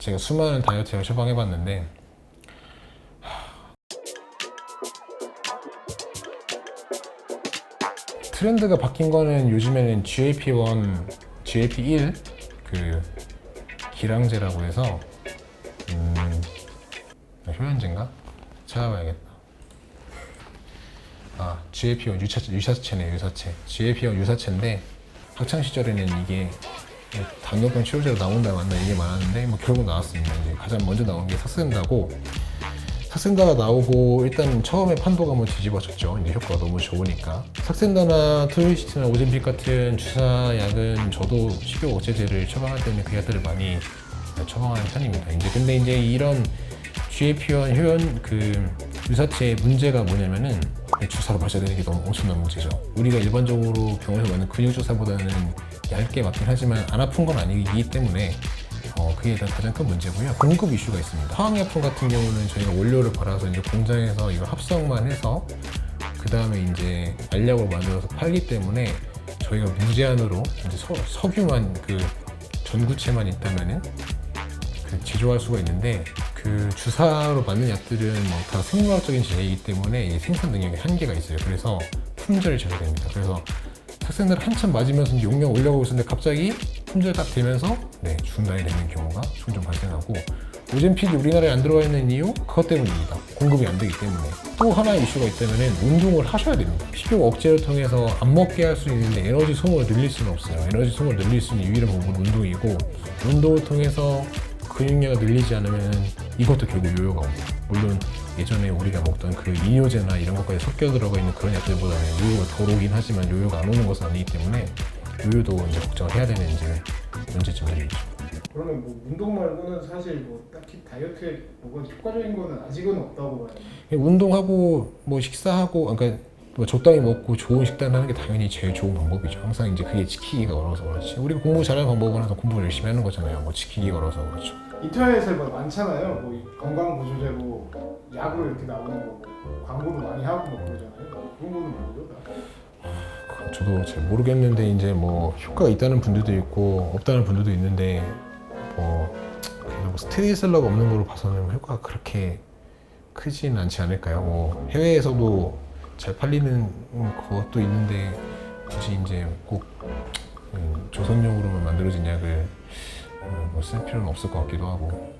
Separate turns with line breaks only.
제가 수많은 다이어트 약 처방해봤는데 트렌드가 바뀐 거는 요즘에는 GLP-1, GLP-1 그 기량제라고 해서 음, 효연제인가? 찾아봐야겠다. 아, GLP-1 유사, 유사체네, 유사체. GLP-1 유사체인데 학창 시절에는 이게 당뇨병 치료제로 나온다 맞나 이게 많았는데 뭐 결국 나왔습니다. 이제 가장 먼저 나온 게 삭센다고 삭센다가 나오고 일단 처음에 판도가 뭐 뒤집어졌죠. 이제 효과가 너무 좋으니까. 삭센다나 트위스트나 오젠픽 같은 주사약은 저도 식욕 억제제를 처방할 때는 그 약들을 많이 처방하는 편입니다. 이제 근데 이제 이런 GLP-1 효연 그 유사체의 문제가 뭐냐면은 주사로 마셔야 되는 게 너무 엄청난 문제죠. 우리가 일반적으로 병원에서 맞는 근육 주사보다는 얇게 맞긴 하지만 안 아픈 건 아니기 때문에 어, 그게 일단 가장 큰 문제고요. 공급 이슈가 있습니다. 화학약품 같은 경우는 저희가 원료를 팔아서 이제 공장에서 이걸 합성만 해서 그 다음에 이제 알약으로 만들어서 팔기 때문에 저희가 무제한으로 이제 서, 석유만 그 전구체만 있다면은 그 제조할 수가 있는데 그 주사로 맞는 약들은 뭐 다 생물학적인 제이기 때문에 이 생산 능력에 한계가 있어요. 그래서 품절이 잘 됩니다. 그래서 학생들 한참 맞으면서 용량 올려가고 있었는데 갑자기 품절 딱 되면서 네, 중단이 되는 경우가 종종 발생하고 오젠픽이 우리나라에 안 들어가 있는 이유 그것 때문입니다. 공급이 안 되기 때문에 또 하나의 이슈가 있다면 운동을 하셔야 됩니다. 식욕 억제를 통해서 안 먹게 할 수 있는데 에너지 소모를 늘릴 수는 없어요. 에너지 소모를 늘릴 수 있는 유일한 방법은 운동이고 운동을 통해서 근육량을 늘리지 않으면 이것도 결국 요요가 옵니다. 물론 예전에 우리가 먹던 그 이뇨제나 이런 것까지 섞여 들어가 있는 그런 약들보다는 요요가 덜 오긴 하지만 요요가 안 오는 것은 아니기 때문에 요요도 이제 걱정을 해야 되는 이제 문제점들이 있죠.
그러면 뭐 운동 말고는 사실 뭐 딱히 다이어트에 뭐가 효과적인 거는 아직은 없다고 봐요.
운동하고 뭐 식사하고 그러니까 뭐 적당히 먹고 좋은 식단 하는 게 당연히 제일 좋은 방법이죠. 항상 이제 그게 지키기가 어려워서 그렇지. 우리가 공부 잘하는 방법은 항상 공부를 열심히 하는 거잖아요. 뭐 지키기가 어려워서 그렇죠.
인터넷에 뭐 많잖아요. 뭐 건강 보조제로 약으로 이렇게 나오는 거뭐 광고도 많이 하고 뭐 그러잖아요. 그런 거는 뭐죠? 다?
저도 잘 모르겠는데 이제 뭐 효과가 있다는 분들도 있고 없다는 분들도 있는데 뭐 그래도 뭐 스테디셀러가 없는 걸로 봐서는 뭐 효과가 그렇게 크진 않지 않을까요? 뭐 해외에서도 잘 팔리는 것도 있는데 굳이 이제 꼭 음, 조선용으로만 만들어진 약을 음, 뭐쓸 필요는 없을 것 같기도 하고